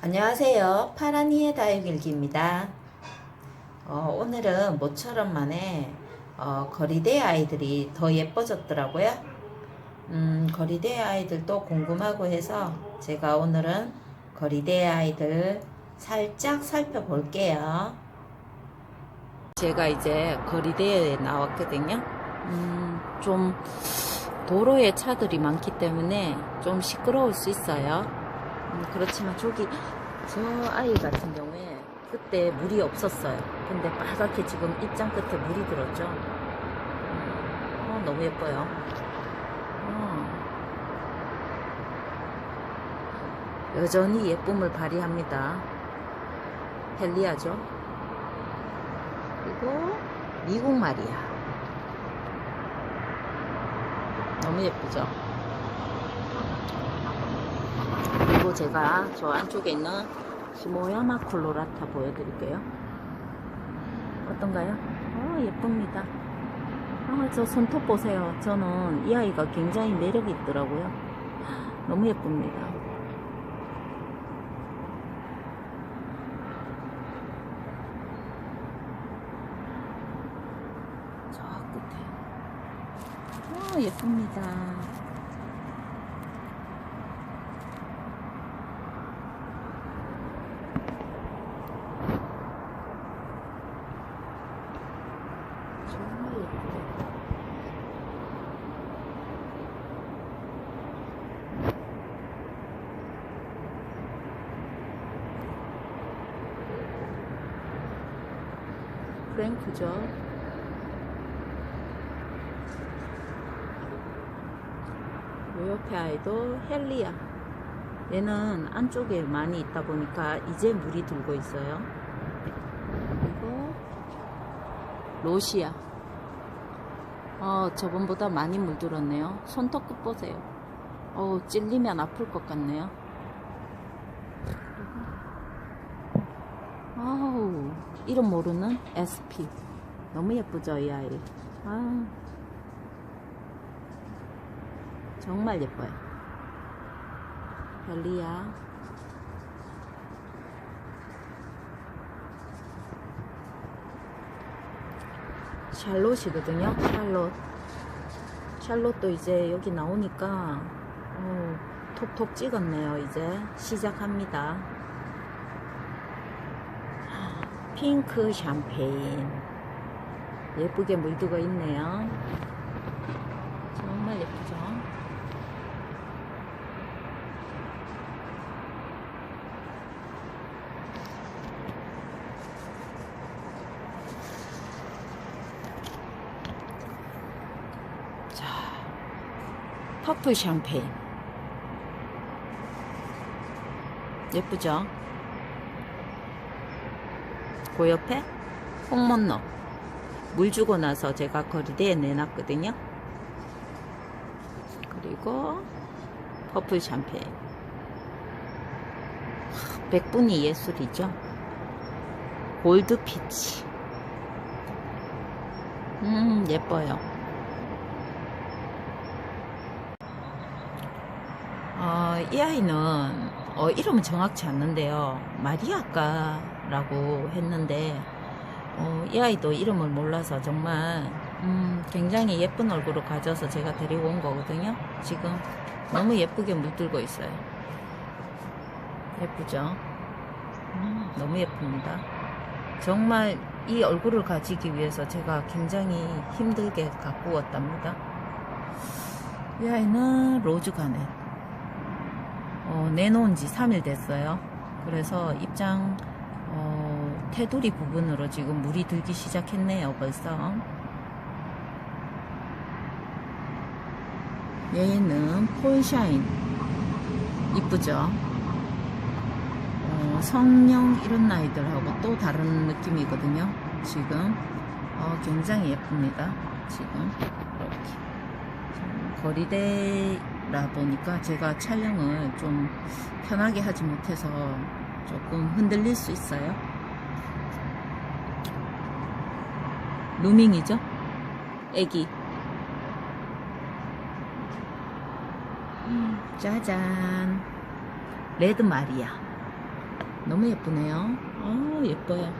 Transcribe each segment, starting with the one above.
안녕하세요. 파라니의 다육일기입니다. 어, 오늘은 모처럼 만에 어, 거리대 아이들이 더 예뻐졌더라고요. 음, 거리대 아이들도 궁금하고 해서 제가 오늘은 거리대 아이들 살짝 살펴볼게요. 제가 이제 거리대에 나왔거든요. 음, 좀 도로에 차들이 많기 때문에 좀 시끄러울 수 있어요. 음, 그렇지만 저기 저 아이 같은 경우에 그때 물이 없었어요. 근데 빨갛게 지금 입장 끝에 물이 들었죠. 음, 어, 너무 예뻐요. 어. 여전히 예쁨을 발휘합니다. 헬리아죠. 그리고 미국 마리아. 너무 예쁘죠? 그리고 제가 저 안쪽에 있는 시모야마 콜로라타 보여드릴게요. 어떤가요? 어, 예쁩니다. 아, 저 손톱 보세요. 저는 이 아이가 굉장히 매력이 있더라고요. 너무 예쁩니다. 저 끝에. 어, 예쁩니다. 정말 예쁘다. 프랭크죠. 요 옆에 아이도 헬리아. 얘는 안쪽에 많이 있다 보니까 이제 물이 들고 있어요. 그리고 로시아. 어, 저번보다 많이 물들었네요. 손톱 끝 보세요. 어, 찔리면 아플 것 같네요. 아우, 이름 모르는 SP. 너무 예쁘죠, 이 아이. 아, 정말 예뻐요. 벨리야. 샬롯이거든요. 샬롯. 샬롯도 이제 여기 나오니까 어, 톡톡 찍었네요. 이제 시작합니다. 핑크 샴페인. 예쁘게 물들어 있네요. 정말 예쁘죠? 자, 퍼플 샴페인. 예쁘죠? 그 옆에 홍먼너. 물 주고 나서 제가 거리대에 내놨거든요. 그리고 퍼플 샴페인. 하, 백분이 예술이죠. 골드 피치. 음, 예뻐요. 어, 이 아이는 어, 이름은 정확치 않는데요. 마리아까 라고 했는데 어, 이 아이도 이름을 몰라서 정말 음, 굉장히 예쁜 얼굴을 가져서 제가 데리고 온 거거든요. 지금 너무 예쁘게 물들고 있어요. 예쁘죠? 음, 너무 예쁩니다. 정말 이 얼굴을 가지기 위해서 제가 굉장히 힘들게 가꾸었답니다. 이 아이는 로즈 가넷. 어, 내놓은 지 3일 됐어요. 그래서 입장 어, 테두리 부분으로 지금 물이 들기 시작했네요, 벌써. 얘는 폴샤인. 이쁘죠? 어, 성령 이런 아이들하고 또 다른 느낌이거든요. 지금. 어, 굉장히 예쁩니다. 지금. 이렇게. 거리대라 보니까 제가 촬영을 좀 편하게 하지 못해서 조금 흔들릴 수 있어요. 루밍이죠? 애기. 음, 짜잔. 레드 마리아. 너무 예쁘네요. 아, 예뻐요.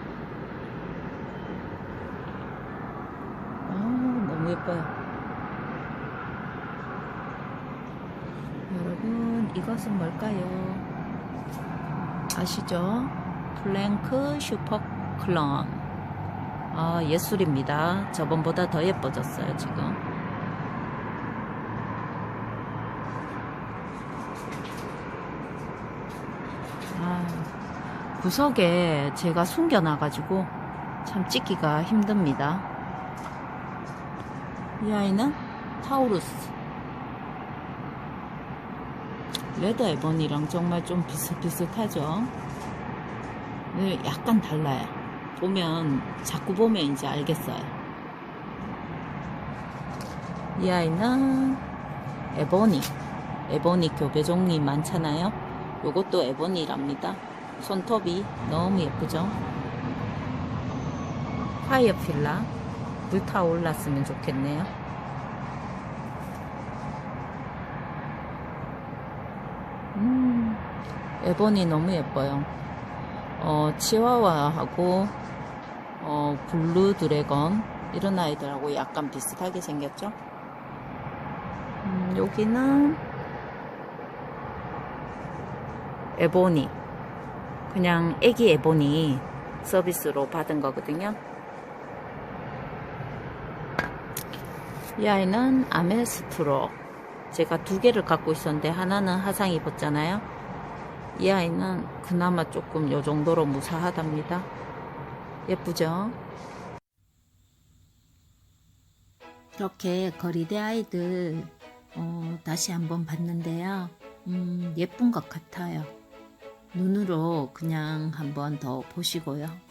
아, 너무 예뻐요. 여러분, 이것은 뭘까요? 아시죠? 플랭크 슈퍼 클런. 아, 예술입니다. 저번보다 더 예뻐졌어요, 지금. 아, 구석에 제가 숨겨놔가지고 참 찍기가 힘듭니다. 이 아이는 타우루스. 레드 에번이랑 정말 좀 비슷비슷하죠? 네, 약간 달라요. 보면, 자꾸 보면 이제 알겠어요. 이 아이는 에보니. 에보니 교배종이 많잖아요. 요것도 에보니랍니다. 손톱이 너무 예쁘죠? 파이어필라. 불타올랐으면 좋겠네요. 에보니 너무 예뻐요. 어, 치와와하고, 어, 블루 드래건, 이런 아이들하고 약간 비슷하게 생겼죠? 음, 여기는, 에보니. 그냥 애기 에보니 서비스로 받은 거거든요. 이 아이는 아메스트로. 제가 두 개를 갖고 있었는데 하나는 하상 입었잖아요. 이 아이는 그나마 조금 요 정도로 무사하답니다. 예쁘죠? 이렇게 거리대 아이들 어, 다시 한번 봤는데요. 음, 예쁜 것 같아요. 눈으로 그냥 한번 더 보시고요.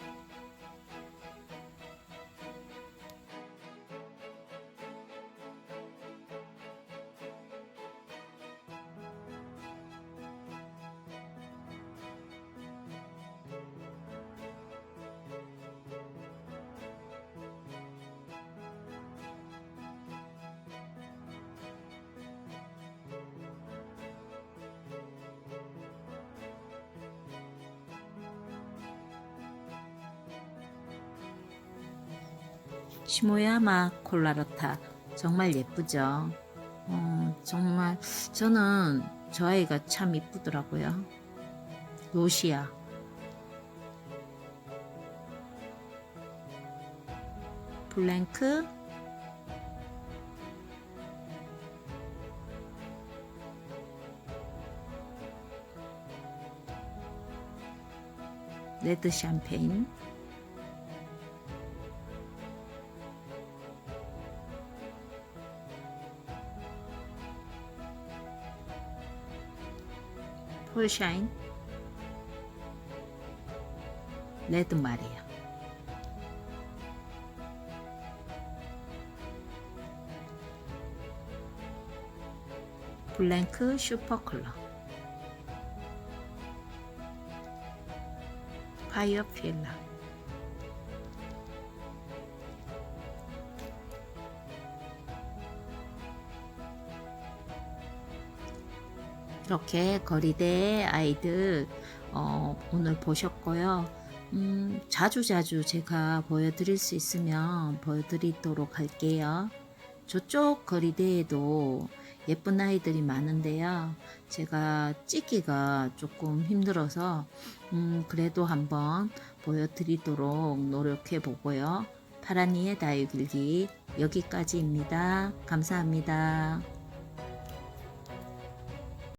시모야마 콜라로타 정말 예쁘죠. 어, 정말 저는 저 아이가 참 이쁘더라고요. 로시아 블랭크 레드 샴페인 폴샤인 레드 마리아 블랭크 슈퍼클러. 파이어 필라 이렇게 거리대 아이들 어, 오늘 보셨고요. 음, 자주 자주 제가 보여드릴 수 있으면 보여드리도록 할게요. 저쪽 거리대에도 예쁜 아이들이 많은데요. 제가 찍기가 조금 힘들어서 음, 그래도 한번 보여드리도록 노력해 보고요. 파라니의 다육일기 여기까지입니다. 감사합니다.